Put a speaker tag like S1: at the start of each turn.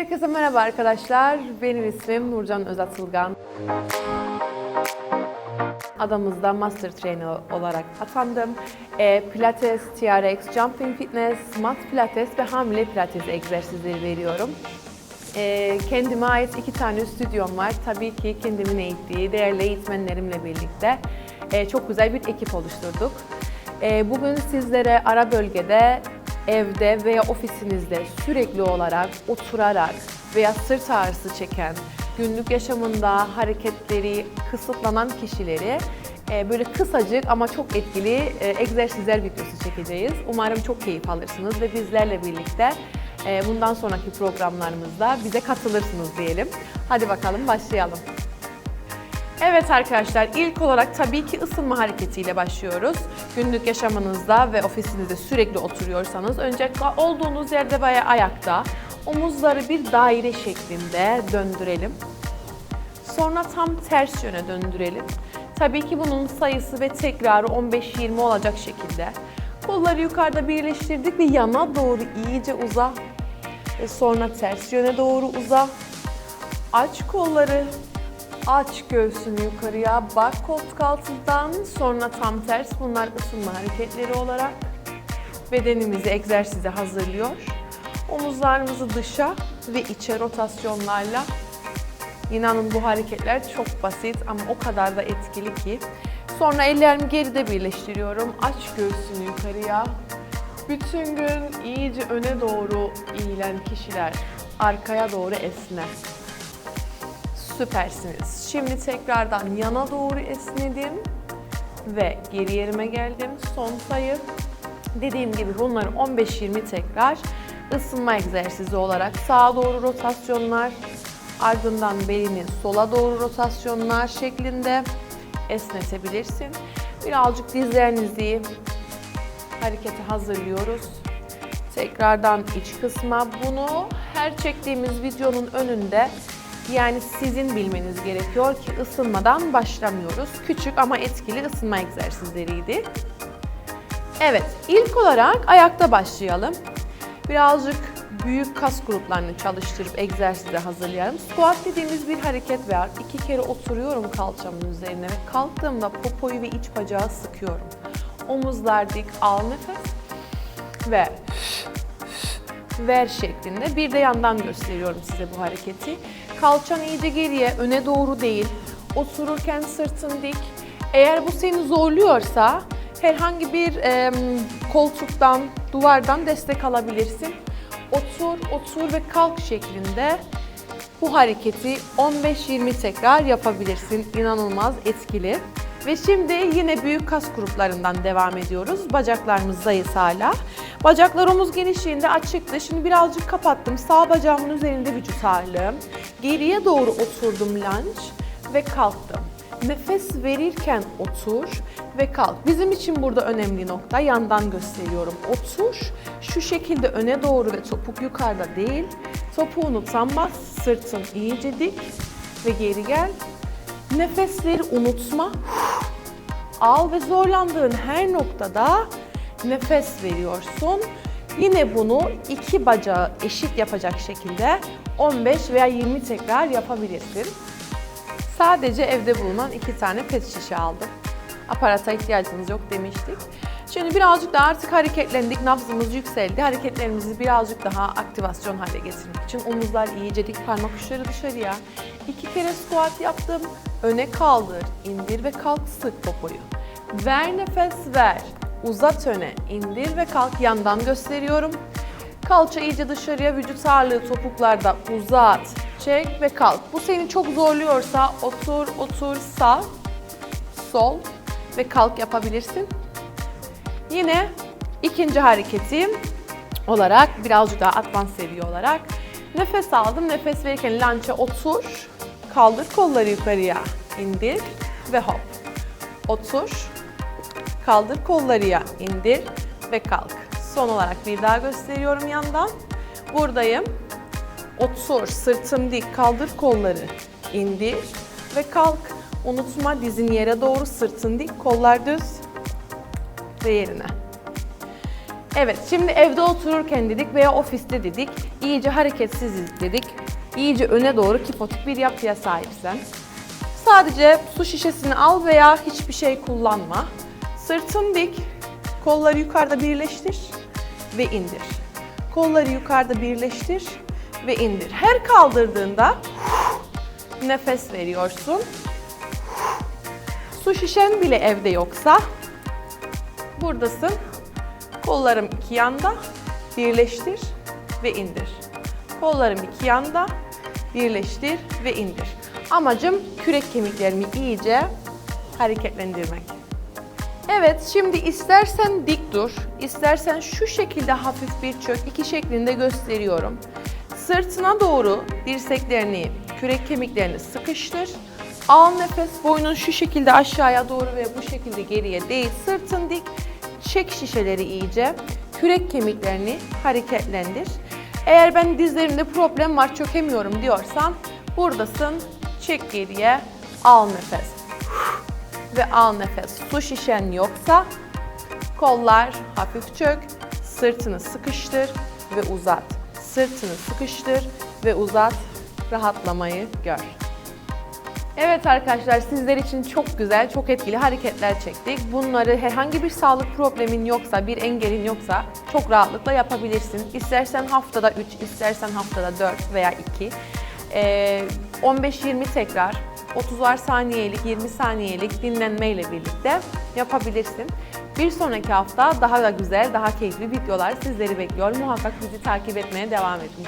S1: Herkese merhaba arkadaşlar. Benim ismim Nurcan Özatılgan. Adamızda Master Trainer olarak atandım. E, Pilates, TRX, Jumping Fitness, Mat Pilates ve hamile Pilates egzersizleri veriyorum. E, kendime ait iki tane stüdyom var. Tabii ki kendimin eğittiği değerli eğitmenlerimle birlikte e, çok güzel bir ekip oluşturduk. E, bugün sizlere ara bölgede, evde veya ofisinizde sürekli olarak oturarak veya sırt ağrısı çeken, günlük yaşamında hareketleri kısıtlanan kişileri e, böyle kısacık ama çok etkili e, egzersizler videosu çekeceğiz. Umarım çok keyif alırsınız ve bizlerle birlikte e, bundan sonraki programlarımızda bize katılırsınız diyelim. Hadi bakalım başlayalım. Evet arkadaşlar ilk olarak tabii ki ısınma hareketiyle başlıyoruz. Günlük yaşamınızda ve ofisinizde sürekli oturuyorsanız önce olduğunuz yerde veya ayakta omuzları bir daire şeklinde döndürelim. Sonra tam ters yöne döndürelim. Tabii ki bunun sayısı ve tekrarı 15-20 olacak şekilde. Kolları yukarıda birleştirdik ve yana doğru iyice uza. Ve sonra ters yöne doğru uza. Aç kolları. Aç göğsünü yukarıya. Bak koltuk altından. Sonra tam ters. Bunlar ısınma hareketleri olarak bedenimizi egzersize hazırlıyor. Omuzlarımızı dışa ve içe rotasyonlarla İnanın bu hareketler çok basit ama o kadar da etkili ki. Sonra ellerimi geride birleştiriyorum. Aç göğsünü yukarıya. Bütün gün iyice öne doğru eğilen kişiler arkaya doğru esne. Süpersiniz. Şimdi tekrardan yana doğru esnedim ve geri yerime geldim. Son sayı. Dediğim gibi bunları 15-20 tekrar ısınma egzersizi olarak sağa doğru rotasyonlar, ardından belini sola doğru rotasyonlar şeklinde esnetebilirsin. Birazcık dizlerinizi harekete hazırlıyoruz. Tekrardan iç kısma bunu her çektiğimiz videonun önünde yani sizin bilmeniz gerekiyor ki ısınmadan başlamıyoruz. Küçük ama etkili ısınma egzersizleriydi. Evet, ilk olarak ayakta başlayalım. Birazcık büyük kas gruplarını çalıştırıp egzersize hazırlayalım. Squat dediğimiz bir hareket var. İki kere oturuyorum kalçamın üzerine ve kalktığımda popoyu ve iç bacağı sıkıyorum. Omuzlar dik, al nefes ve ver şeklinde. Bir de yandan gösteriyorum size bu hareketi. Kalçan iyice geriye, öne doğru değil. Otururken sırtın dik. Eğer bu seni zorluyorsa herhangi bir e, koltuktan, duvardan destek alabilirsin. Otur, otur ve kalk şeklinde bu hareketi 15-20 tekrar yapabilirsin. İnanılmaz etkili. Ve şimdi yine büyük kas gruplarından devam ediyoruz. Bacaklarımızdayız hala. Bacaklar omuz genişliğinde açıktı. Şimdi birazcık kapattım. Sağ bacağımın üzerinde vücut ağırlığım. Geriye doğru oturdum lunge ve kalktım. Nefes verirken otur ve kalk. Bizim için burada önemli nokta yandan gösteriyorum. Otur, şu şekilde öne doğru ve topuk yukarıda değil. Topuğunu tam bas, sırtın iyice dik ve geri gel. Nefesleri unutma. Al ve zorlandığın her noktada nefes veriyorsun. Yine bunu iki bacağı eşit yapacak şekilde 15 veya 20 tekrar yapabilirsin. Sadece evde bulunan iki tane pet şişe aldım. Aparata ihtiyacınız yok demiştik. Şimdi birazcık daha artık hareketlendik, nabzımız yükseldi. Hareketlerimizi birazcık daha aktivasyon hale getirmek için omuzlar iyice dik, parmak uçları dışarıya. İki kere squat yaptım. Öne kaldır, indir ve kalk sık popoyu. Ver nefes ver. Uzat öne, indir ve kalk yandan gösteriyorum. Kalça iyice dışarıya, vücut ağırlığı topuklarda uzat, çek ve kalk. Bu seni çok zorluyorsa otur, otur, sağ, sol ve kalk yapabilirsin. Yine ikinci hareketim olarak birazcık daha advanced seviye olarak nefes aldım. Nefes verirken lança otur, kaldır kolları yukarıya, indir ve hop. Otur, kaldır kolları ya, indir ve kalk. Son olarak bir daha gösteriyorum yandan. Buradayım. Otur, sırtım dik, kaldır kolları, indir ve kalk. Unutma dizin yere doğru, sırtın dik, kollar düz ve yerine. Evet, şimdi evde otururken dedik veya ofiste dedik, iyice hareketsiziz dedik, iyice öne doğru kipotik bir yapıya sahipsen. Sadece su şişesini al veya hiçbir şey kullanma. Sırtın dik, kolları yukarıda birleştir ve indir. Kolları yukarıda birleştir ve indir. Her kaldırdığında nefes veriyorsun. Su şişen bile evde yoksa buradasın. Kollarım iki yanda, birleştir ve indir. Kollarım iki yanda, birleştir ve indir. Amacım kürek kemiklerimi iyice hareketlendirmek. Evet, şimdi istersen dik dur, istersen şu şekilde hafif bir çök, iki şeklinde gösteriyorum. Sırtına doğru dirseklerini, kürek kemiklerini sıkıştır. Al nefes, boynun şu şekilde aşağıya doğru ve bu şekilde geriye değil, sırtın dik. Çek şişeleri iyice, kürek kemiklerini hareketlendir. Eğer ben dizlerimde problem var, çökemiyorum diyorsan buradasın, çek geriye, al nefes ve al nefes. Su şişen yoksa kollar hafif çök, sırtını sıkıştır ve uzat. Sırtını sıkıştır ve uzat. Rahatlamayı gör. Evet arkadaşlar sizler için çok güzel, çok etkili hareketler çektik. Bunları herhangi bir sağlık problemin yoksa, bir engelin yoksa çok rahatlıkla yapabilirsin. İstersen haftada 3, istersen haftada 4 veya 2. Ee, 15-20 tekrar 30'ar saniyelik, 20 saniyelik dinlenmeyle birlikte yapabilirsin. Bir sonraki hafta daha da güzel, daha keyifli videolar sizleri bekliyor. Muhakkak bizi takip etmeye devam edin.